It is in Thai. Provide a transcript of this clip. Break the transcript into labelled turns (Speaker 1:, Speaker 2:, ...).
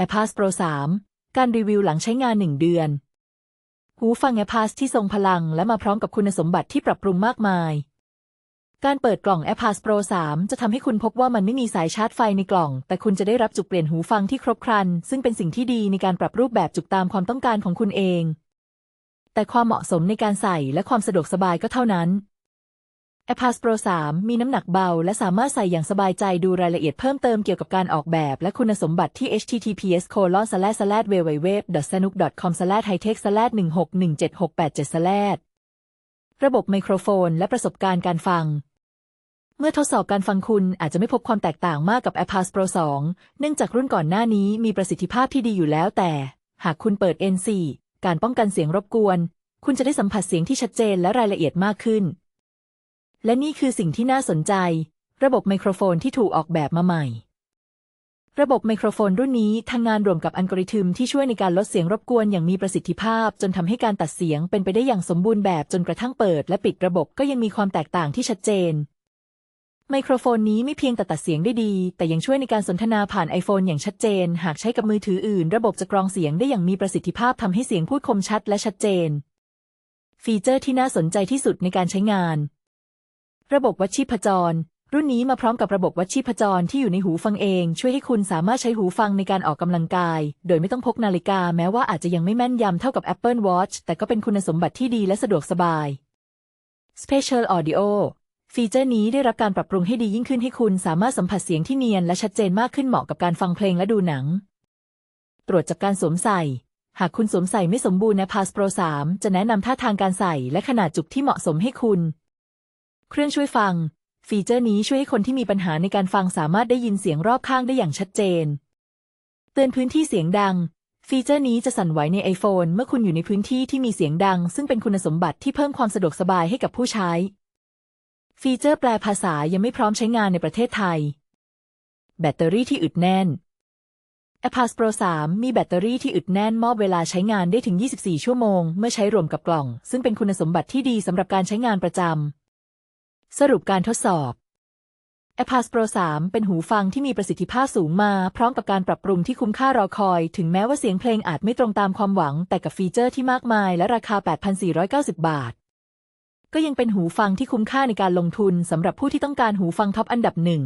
Speaker 1: AirPods Pro 3 การรีวิวหลังใช้งาน 1 เดือน หูฟัง AirPods ที่ทรงพลังและมาพร้อมกับคุณสมบัติที่ปรับปรุงมากมาย การเปิดกล่อง AirPods Pro 3 จะทำให้คุณพบว่ามันไม่มีสายชาร์จไฟในกล่อง แต่คุณจะได้รับจุกเปลี่ยนหูฟังที่ครบครัน ซึ่งเป็นสิ่งที่ดีในการปรับรูปแบบจุกตามความต้องการของคุณเอง แต่ความเหมาะสมในการใส่และความสะดวกสบายก็เท่านั้น AirPods Pro 3 มีน้ำหนักเบา และสามารถใส่อย่างสบายใจดูรายละเอียดเพิ่มเติมเกี่ยวกับการออกแบบ และคุณสมบัติที่ https www.sanuk.com hightech 1617687ระบบไมโครโฟน และประสบการณ์การฟัง เมื่อทดสอบการฟังคุณอาจจะไม่พบความแตกต่างมากกับ AirPods Pro 2 เนื่องจากรุ่นก่อนหน้านี้มีประสิทธิภาพที่ดีอยู่แล้วแต่ หากคุณเปิด N4 การป้องกันเสียงรบกวน คุณจะได้สัมผัสเสียงที่ชัดเจนและรายละเอียดมากขึ้น และนี่คือสิ่งที่น่าสนใจ ระบบไมโครโฟนที่ถูกออกแบบมาใหม่ ระบบไมโครโฟนรุ่นนี้ทำงงานรวมกับอัลกอริทึมที่ช่วยในการลดเสียงรบกวนอย่างมีประสิทธิภาพ จนทำให้การตัดเสียงเป็นไปได้อย่างสมบูรณ์แบบจนกระทั่งเปิด และปิดระบบก็ยังมีความแตกต่างที่ชัดเจน ไมโครโฟนนี้ไม่เพียงแต่ตัดเสียงได้ดี แต่ยังช่วยในการสนทนาผ่าน iPhone อย่างชัดเจน หากใช้กับมือถืออื่น ระบบจะกรองเสียงได้อย่างมีประสิทธิภาพทำให้เสียงพูดคมชัดและชัดเจน ฟีเจอร์ที่น่าสนใจที่สุดในการใช้งาน ระบบวัดชีพจร รุ่นนี้มาพร้อมกับระบบวัดชีพจรที่อยู่ในหูฟังเอง ช่วยให้คุณสามารถใช้หูฟังในการออกกำลังกาย โดยไม่ต้องพกนาฬิกาแม้ว่าอาจจะยังไม่แม่นยำเท่ากับ Apple Watch แต่ก็เป็นคุณสมบัติที่ดีและสะดวกสบาย Spatial Audio ฟีเจอร์นี้ได้รับการปรับปรุงให้ดียิ่งขึ้นให้คุณสามารถสัมผัสเสียงที่เนียนและชัดเจนมากขึ้นเหมาะกับการฟังเพลงและดูหนัง ตรวจจากการสวมใส่ หากคุณสวมใส่ไม่สมบูรณ์ใน Pass Pro 3 จะแนะนำท่าทางการใส่และขนาดจุกที่เหมาะสมให้คุณ เครื่องช่วยฟัง ฟีเจอร์นี้ช่วยให้คนที่มีปัญหาในการฟังสามารถได้ยินเสียงรอบข้างได้อย่างชัดเจน เตือนพื้นที่เสียงดัง ฟีเจอร์นี้จะสั่นไหวใน iPhone เมื่อคุณอยู่ในพื้นที่ที่มีเสียงดัง ซึ่งเป็นคุณสมบัติที่เพิ่มความสะดวกสบายให้กับผู้ใช้ ฟีเจอร์แปลภาษายังไม่พร้อมใช้งานในประเทศไทย แบตเตอรี่ที่อึดแน่น AirPods Pro 3 มีแบตเตอรี่ที่อึดแน่นมอบเวลาใช้งานได้ถึง 24 ชั่วโมง เมื่อใช้รวมกับกล่อง ซึ่งเป็นคุณสมบัติที่ดีสำหรับการใช้งานประจำ สรุปการทดสอบ AirPods Pro 3 เป็นหูฟังที่มีประสิทธิภาพสูงมา พร้อมกับการปรับปรุงที่คุ้มค่ารอคอย ถึงแม้ว่าเสียงเพลงอาจไม่ตรงตามความหวัง แต่กับฟีเจอร์ที่มากมาย และราคา 8,490 บาท ก็ยังเป็นหูฟังที่คุ้มค่าในการลงทุนสำหรับผู้ที่ต้องการหูฟังท็อปอันดับหนึ่ง